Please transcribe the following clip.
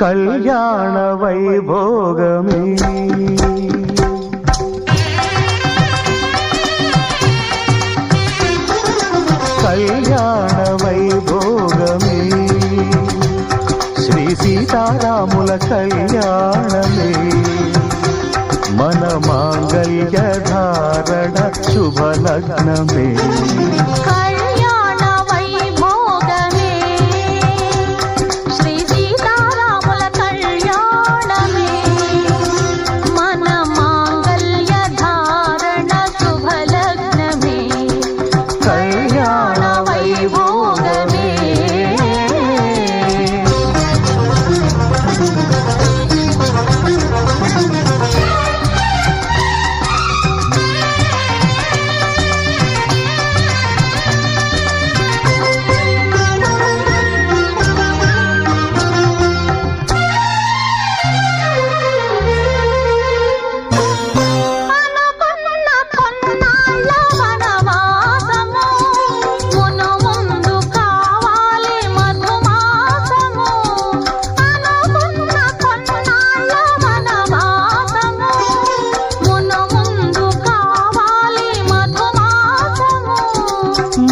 కళ్యాణ వైభోగమే. కళ్యాణ వైభోగమే. శ్రీ సీతారాముల కళ్యాణమే. మన మాంగళ్య ధారణ శుభలగ్నమే